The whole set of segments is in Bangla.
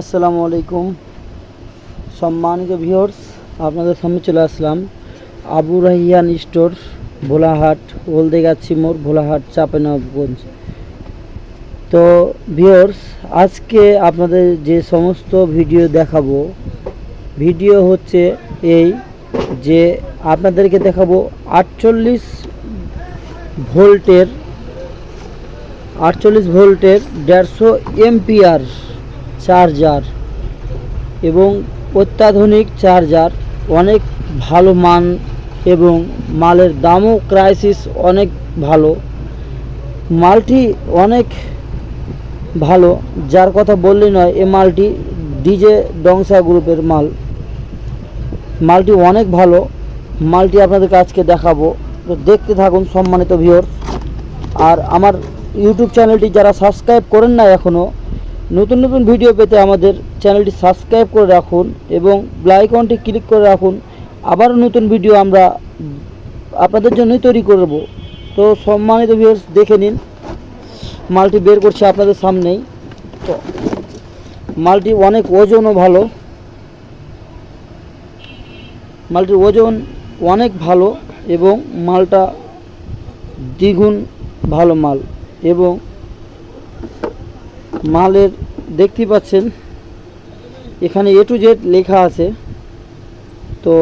আসসালামু আলাইকুম। সম্মানিত ভিউয়ার্স, আপনাদের সামনে চলে আসলাম আবু রাহিয়ান স্টোর, ভোলাহাট, হলদেগাছি মোড়, ভোলাহাট চাঁপানগঞ্জ তো ভিউয়ার্স, আজকে আপনাদের যে সমস্ত ভিডিও দেখাবো, ভিডিও হচ্ছে এই যে আপনাদেরকে দেখাবো আটচল্লিশ ভোল্টের আটচল্লিশ ভোল্টের দেড়শো এমপিআর চার্জার এবং অত্যাধুনিক চার্জার, অনেক ভালো মান এবং মালের দামও ক্রাইসিস অনেক ভালো। মালটি অনেক ভালো, যার কথা বললে নয়, এ মালটি ডিজে ডংসা গ্রুপের মাল। মালটি অনেক ভালো, মালটি আপনাদেরকে আজকে দেখাবো। তো দেখতে থাকুন সম্মানিত ভিওর আর আমার ইউটিউব চ্যানেলটি যারা সাবস্ক্রাইব করেন না এখনও নতুন নতুন ভিডিও পেতে আমাদের চ্যানেলটি সাবস্ক্রাইব করে রাখুন এবং আইকনটি ক্লিক করে রাখুন। আবার নতুন ভিডিও আমরা আপনাদের জন্যই তৈরি করব। তো সম্মানিত ভিউয়ার্স দেখে নিন, মালটি বের করছে আপনাদের সামনেই। তো, মালটি অনেক ওজনও ভালো। মালটির ওজন অনেক ভালো এবং মালটা দ্বিগুণ ভালো মাল এবং মালের দেখতেই পাচ্ছেন, এখানে এ টু জেড লেখা আছে। তো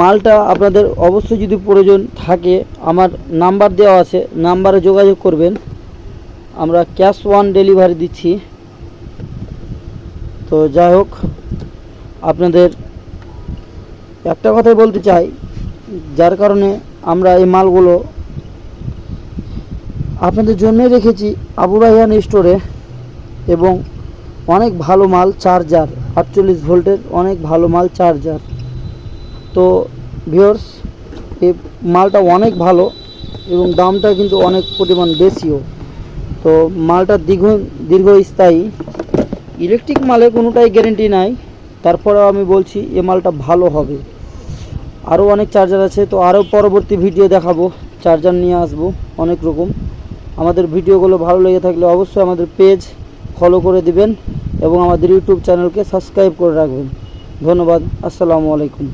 মালটা আপনাদের অবশ্যই যদি প্রয়োজন থাকে, আমার নাম্বার দেওয়া আছে, নাম্বারে যোগাযোগ করবেন। আমরা ক্যাশ ওয়ান ডেলিভারি দিচ্ছি। তো যাই হোক, আপনাদের একটা কথাই বলতে চাই, যার কারণে আমরা এই মালগুলো আপনাদের জন্যই রেখেছি আবু রাইহান স্টোরে এবং অনেক ভালো মাল চার্জার, আটচল্লিশ ভোল্টের অনেক ভালো মাল চার্জার। তো ভিওর্স এই মালটা অনেক ভালো এবং দামটা কিন্তু অনেক পরিমাণ বেশিও। তো মালটা দীর্ঘ দীর্ঘস্থায়ী। ইলেকট্রিক মালে কোনোটাই গ্যারেন্টি নাই। তারপরেও আমি বলছি, এ মালটা ভালো হবে। আরও অনেক চার্জার আছে, তো আরও পরবর্তী ভিডিও দেখাবো। চার্জার নিয়ে আসব, অনেক রকম। আমাদের ভিডিওগুলো ভালো লেগে থাকলে অবশ্যই আমাদের পেজ ফলো করে দিবেন এবং আমাদের ইউটিউব চ্যানেলকে সাবস্ক্রাইব করে রাখবেন। ধন্যবাদ, আসসালামু আলাইকুম।